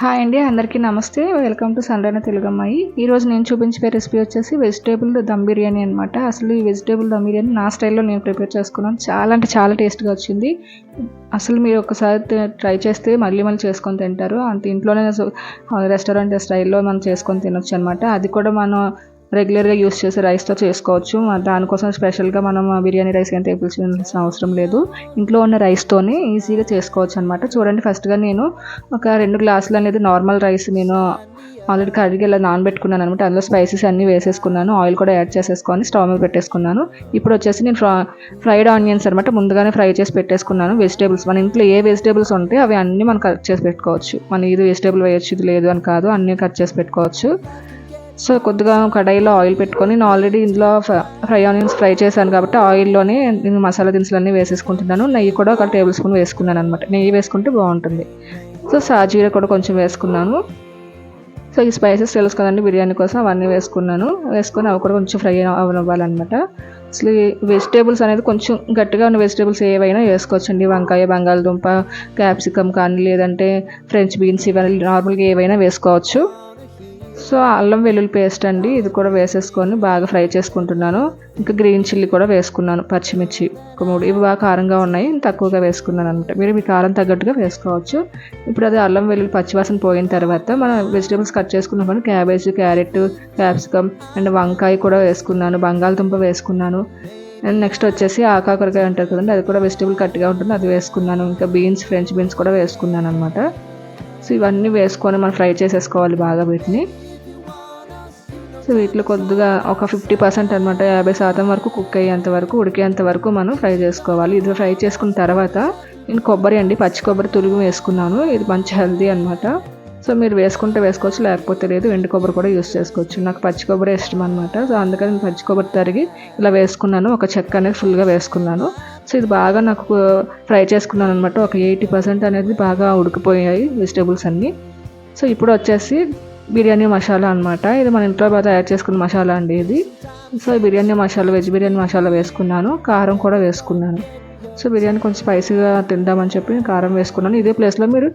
Hi అండి అందరికీ నమస్తే. వెల్కమ్ టు సండైన తెలుగు అమ్మాయి ఈరోజు నేను చూపించే రెసిపీ వచ్చేసి వెజిటేబుల్ దమ్ బిర్యానీ అనమాట అసలు ఈ వెజిటేబుల్ దమ్ బిర్యానీ నా స్టైల్లో నేను ప్రిపేర్ చేసుకున్నాను. చాలా అంటే చాలా టేస్ట్గా వచ్చింది. అసలు మీరు ఒకసారి ట్రై చేస్తే మళ్ళీ మళ్ళీ చేసుకొని తింటారు. అంత ఇంట్లోనే రెస్టారెంట్ స్టైల్లో మనం చేసుకొని తినొచ్చు అనమాట అది కూడా మనం రెగ్యులర్గా యూస్ చేసే రైస్తో చేసుకోవచ్చు. దానికోసం స్పెషల్గా మనం బిర్యానీ రైస్ ఏం తెప్పించాల్సిన అవసరం లేదు. ఇంట్లో ఉన్న రైస్తోనే ఈజీగా చేసుకోవచ్చు అనమాట చూడండి ఫస్ట్గా నేను ఒక రెండు గ్లాసులు అనేది నార్మల్ రైస్ నేను ఆల్రెడీ కడిగి ఇలా నానబెట్టుకున్నాను అనమాట అందులో స్పైసెస్ అన్నీ వేసేసుకున్నాను. ఆయిల్ కూడా యాడ్ చేసేసుకొని స్టవ్ మీద పెట్టేసుకున్నాను. ఇప్పుడు వచ్చేసి నేను ఫ్రైడ్ ఆనియన్స్ అనమాట ముందుగానే ఫ్రై చేసి పెట్టేసుకున్నాను. వెజిటేబుల్స్ మన ఇంట్లో ఏ వెజిటేబుల్స్ ఉంటే అవి అన్నీ మనం కట్ చేసి పెట్టుకోవచ్చు. మన ఇది వెజిటేబుల్ వేయచ్చు ఇది లేదు అని కాదు అన్నీ కట్ చేసి పెట్టుకోవచ్చు. సో కొద్దిగా కడాయిలో ఆయిల్ పెట్టుకొని నేను ఆల్రెడీ ఇందులో ఫ్రై ఆనియన్స్ ఫ్రై చేశాను కాబట్టి ఆయిల్లోనే నేను మసాలా దినుసులన్నీ వేసేసుకుంటున్నాను. నెయ్యి కూడా ఒక టేబుల్ స్పూన్ వేసుకున్నాను అనమాట నెయ్యి వేసుకుంటే బాగుంటుంది. సో సాజీర కూడా కొంచెం వేసుకున్నాను. సో ఈ స్పైసెస్ తెలుసు కదండి బిర్యానీ కోసం అవన్నీ వేసుకున్నాను. వేసుకొని అవి కూడా కొంచెం ఫ్రై అవ్వాలన్నమాట అసలు వెజిటేబుల్స్ అనేది కొంచెం గట్టిగా ఉన్న వెజిటేబుల్స్ ఏవైనా వేసుకోవచ్చండి. వంకాయ బంగాళదుంప క్యాప్సికమ్ కానీ లేదంటే ఫ్రెంచ్ బీన్స్ ఇవన్నీ నార్మల్గా ఏవైనా వేసుకోవచ్చు. సో అల్లం వెల్లుల్లి పేస్ట్ అండి ఇది కూడా వేసేసుకొని బాగా ఫ్రై చేసుకుంటున్నాను. ఇంకా గ్రీన్ చిల్లీ కూడా వేసుకున్నాను పచ్చిమిర్చి ఒక మూడు. ఇవి బాగా కారంగా ఉన్నాయి తక్కువగా వేసుకున్నాను అనమాట. మీరు మీ కారం తగ్గట్టుగా వేసుకోవచ్చు. ఇప్పుడు అది అల్లం వెల్లుల్లి పచ్చివాసన పోయిన తర్వాత మనం వెజిటేబుల్స్ కట్ చేసుకున్నాం క్యాబేజ్ క్యారెట్ క్యాప్సికమ్ అండ్ వంకాయ కూడా వేసుకున్నాను బంగాళదుంప వేసుకున్నాను. అండ్ నెక్స్ట్ వచ్చేసి ఆకాకరకాయ ఉంటుంది కదండి అది కూడా వెజిటేబుల్ కట్గా ఉంటుంది అది వేసుకున్నాను. ఇంకా బీన్స్ ఫ్రెంచ్ బీన్స్ కూడా వేసుకున్నాను అనమాట. సో ఇవన్నీ వేసుకొని మనం ఫ్రై చేసేసుకోవాలి బాగా వీటిని. సో వీటిలో కొద్దిగా ఒక ఫిఫ్టీ పర్సెంట్ అనమాట యాభై శాతం వరకు కుక్ అయ్యేంత వరకు ఉడికేంత వరకు మనం ఫ్రై చేసుకోవాలి. ఇది ఫ్రై చేసుకున్న తర్వాత నేను కొబ్బరి అండి పచ్చి కొబ్బరి తురుగు వేసుకున్నాను. ఇది మంచి హెల్దీ అనమాట సో మీరు వేసుకుంటే వేసుకోవచ్చు లేకపోతే లేదు ఎండు కొబ్బరి కూడా యూస్ చేసుకోవచ్చు. నాకు పచ్చి కొబ్బరి ఇష్టం అనమాట సో అందుకని నేను పచ్చి కొబ్బరి తరిగి ఇలా వేసుకున్నాను. ఒక చెక్క అనేది ఫుల్గా వేసుకున్నాను. సో ఇది బాగా నాకు ఫ్రై చేసుకున్నాను అనమాట ఒక ఎయిటీ పర్సెంట్ అనేది బాగా ఉడికిపోయాయి వెజిటేబుల్స్ అన్నీ. సో ఇప్పుడు వచ్చేసి బిర్యానీ మసాలా అనమాట ఇది మన ఇంట్లో బాగా తయారు చేసుకున్న మసాలా అండి ఇది. సో బిర్యానీ మసాలా వెజ్ బిర్యానీ మసాలా వేసుకున్నాను. కారం కూడా వేసుకున్నాను. సో బిర్యానీ కొంచెం స్పైసీగా తిందామని చెప్పి కారం వేసుకున్నాను. ఇదే ప్లేస్లో మీరు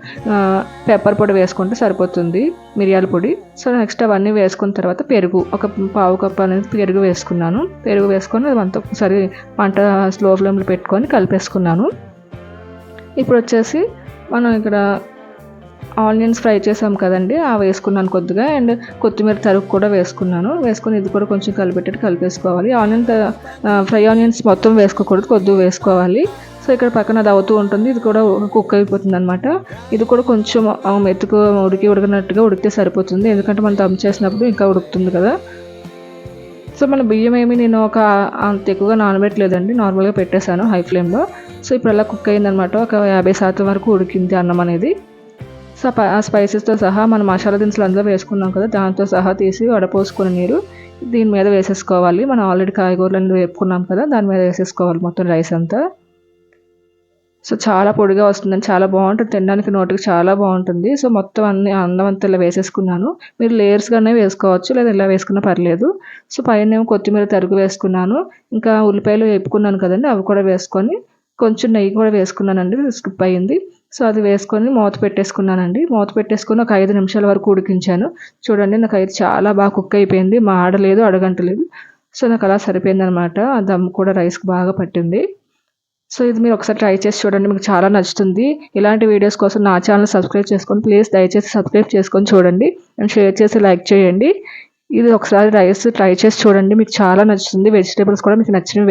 పెప్పర్ పొడి వేసుకుంటే సరిపోతుంది మిరియాల పొడి. సో నెక్స్ట్ అవన్నీ వేసుకున్న తర్వాత పెరుగు ఒక పావు కప్ అనేది పెరుగు వేసుకున్నాను. పెరుగు వేసుకొని అంతా ఒకసారి పంట స్లో ఫ్లేమ్లో పెట్టుకొని కలిపేసుకున్నాను. ఇప్పుడు వచ్చేసి మనం ఇక్కడ ఆనియన్స్ ఫ్రై చేసాం కదండి ఆ వేసుకున్నాను కొద్దిగా. అండ్ కొత్తిమీర తరుగు కూడా వేసుకున్నాను. వేసుకొని ఇది కూడా కొంచెం కలిపెట్టి కలిపేసుకోవాలి. ఆనియన్ ఫ్రై ఆనియన్స్ మొత్తం వేసుకోకూడదు కొద్దిగా వేసుకోవాలి. సో ఇక్కడ పక్కన అది అవుతూ ఉంటుంది. ఇది కూడా కుక్ అయిపోతుంది అనమాట ఇది కూడా కొంచెం మెతుకు ఉడికి ఉడికినట్టుగా ఉడికితే సరిపోతుంది. ఎందుకంటే మనం దమ్ చేసినప్పుడు ఇంకా ఉడుకుతుంది కదా. సో మన బియ్యం ఏమి నేను ఒక అంత ఎక్కువగా నానబెట్టలేదండి. నార్మల్గా పెట్టేశాను హై ఫ్లేమ్లో. సో ఇప్పుడు అలా కుక్ అయిందనమాట ఒక యాభై శాతం వరకు ఉడికింది అన్నం అనేది. సో ఆ స్పైసెస్తో సహా మనం మసాలా దినుసులు అందులో వేసుకున్నాం కదా దాంతో సహా తీసి వడపోసుకుని నీరు దీని మీద వేసేసుకోవాలి. మనం ఆల్రెడీ కాయగూరలు వేపుకున్నాం కదా దాని మీద వేసేసుకోవాలి మొత్తం రైస్ అంతా. సో చాలా పొడిగా వస్తుందని చాలా బాగుంటుంది. తినడానికి నోటికి చాలా బాగుంటుంది. సో మొత్తం అన్ని అన్నం అంతా ఇలా వేసేసుకున్నాను. మీరు లేయర్స్గానే వేసుకోవచ్చు లేదా ఇలా వేసుకున్నా పర్లేదు. సో పైన కొత్తిమీర తరుగు వేసుకున్నాను. ఇంకా ఉల్లిపాయలు వేపుకున్నాను కదండి అవి కూడా వేసుకొని కొంచెం నెయ్యి కూడా వేసుకున్నానండి స్కిప్ అయ్యింది సో అది వేసుకొని మూత పెట్టేసుకున్నానండి. మూత పెట్టేసుకొని ఒక ఐదు నిమిషాల వరకు ఉడికించాను. చూడండి నాకు అయితే చాలా బాగా కుక్ అయిపోయింది. మా ఆడలేదు అడగంటలేదు సో నాకు అలా సరిపోయిందనమాట. ఆ దమ్ కూడా రైస్కి బాగా పట్టింది. సో ఇది మీరు ఒకసారి ట్రై చేసి చూడండి మీకు చాలా నచ్చుతుంది. ఇలాంటి వీడియోస్ కోసం నా ఛానల్ సబ్స్క్రైబ్ చేసుకొని ప్లీజ్ దయచేసి సబ్స్క్రైబ్ చేసుకొని చూడండి. అండ్ షేర్ చేసి లైక్ చేయండి. ఇది ఒకసారి రైస్ ట్రై చేసి చూడండి మీకు చాలా నచ్చుతుంది. వెజిటేబుల్స్ కూడా మీకు నచ్చినవి